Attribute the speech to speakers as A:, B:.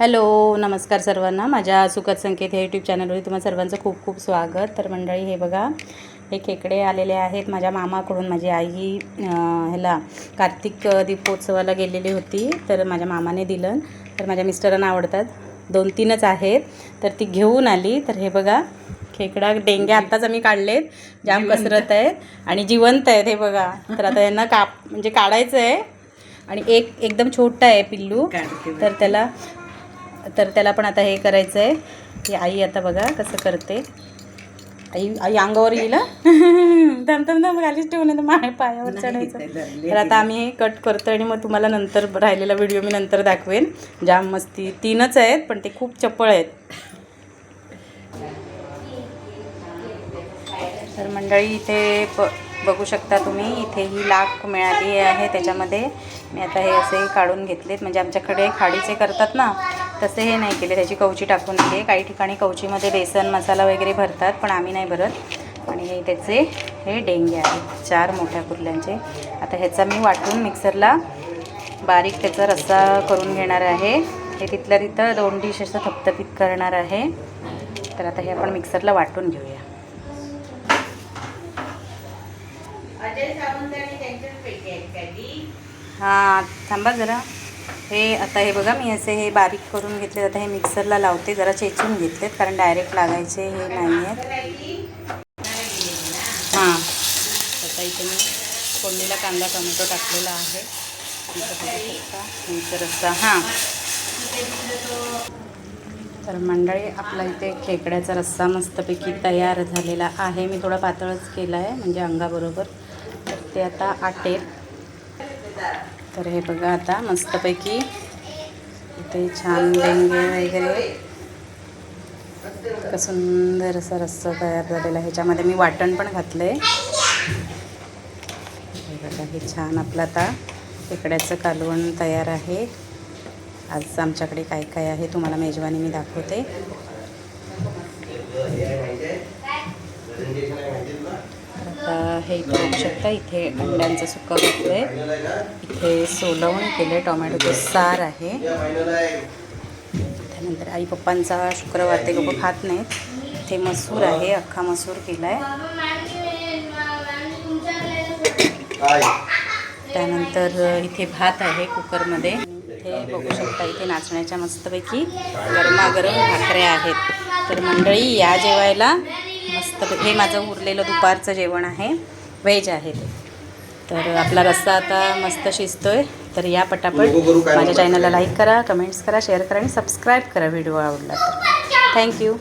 A: Hello नमस्कार सर्वांना. माझ्या सुखद संकेत हे यूट्यूब चॅनलवर तुम्हा सर्वांचं खूप खूप स्वागत. तर मंडळी हे बघा हे खेकडे आलेले आहेत. माझ्या मामाकडून माझी आई ह्याला कार्तिक दीपोत्सवाला गेलेली होती. तर माझ्या मामाने दिलं. तर माझ्या मिस्टरांना आवडतात. दोन तीनच आहेत. तर ती घेऊन आली. तर हे बघा खेकडा डेंगे आत्ताच आम्ही काढलेत. जाम कसरत आहे आणि जिवंत आहेत हे बघा. तर आता यांना काप म्हणजे काढायचं आहे आणि एक एकदम छोटा आहे पिल्लू. तर त्याला तर त्याला पण आता हे करायचं आहे की आई आता बघा कसं करते. आई आई अंगावर येईल दम दम खालीच ठेवून येतं माझ्या पायावर चढायचं. तर आता आम्ही हे कट करतो आणि मग तुम्हाला नंतर राहिलेला व्हिडिओ मी नंतर दाखवेन. जाम मस्ती. तीनच आहेत पण ते खूप चपळ आहेत. तर मंडळी इथे ब बघू शकता तुम्ही इथे ही लाख मिळाली आहे त्याच्यामध्ये. मी आता हे असे काढून घेतलेत. म्हणजे आमच्याकडे खाडीचे करतात ना तसे हे नाही केले. त्याची कवची टाकून दिली काही ठिकाणी कवचीमध्ये बेसन मसाला वगैरे भरतात पण आम्ही नाही भरत. आणि हे त्याचे हे डेंगे आहेत. चार मोठ्या कुर्ल्यांचे आता ह्याचा मी वाटून मिक्सरला बारीक त्याचा रस्सा करून घेणार आहे. हे तिथल्या तिथं दोन डिश असं थपथपीत करणार आहे. तर आता हे आपण मिक्सरला वाटून घेऊया. हां थांबा जरा. हे आता हे बघा मी असे हे बारीक करून घेतले आता हे मिक्सरला लावते जरा चेचून घेतलेत कारण डायरेक्ट लागायचे हे नाही आहेत. हां. आता इथे मी फोडणीला कांदा टोमॅटो टाकलेला आहे. नंतर रस्सा हां. तर मंडळी आपला इथे खेकड्याचा रस्सा मस्तपैकी तयार झालेला आहे. मी थोडा पातळच केला आहे म्हणजे अंगाबरोबर. तर ते आता आटेल. तर हे बघा आता मस्तपैकी इथे छान डेंगे वगैरे. इतकं सुंदर असा रस्सा तयार झालेला आहे. ह्याच्यामध्ये मी वाटण पण घातलं आहे बघा हे छान आपलं आता खेकड्याचं कालवण तयार आहे. आज आमच्याकडे काय काय आहे तुम्हाला मेजवानी मी दाखवते तर आहे इथे बघू शकता. इथे अंड्यांचं सुक्का घातलं आहे इथे सोलवून केलं आहे टोमॅटोचं सार आहे. त्यानंतर आई पप्पांचा शुक्रवार ते लोक खात नाहीत. इथे मसूर आहे अख्खा मसूर केला आहे त्यानंतर इथे भात आहे कुकरमध्ये. इथे बघू शकता इथे नाचण्याच्या मस्तपैकी गरमागरम भाकऱ्या आहेत. तर मंडळी या जेवायला मस्त हे माझं उरलेलं दुपारचं जेवण आहे. व्हेज आहे ते. तर आपला रस्सा आता मस्त शिजतोय. तर या पटापट माझ्या चॅनलला लाईक करा कमेंट्स करा शेअर करा आणि सबस्क्राईब करा व्हिडिओ आवडला तर. थँक्यू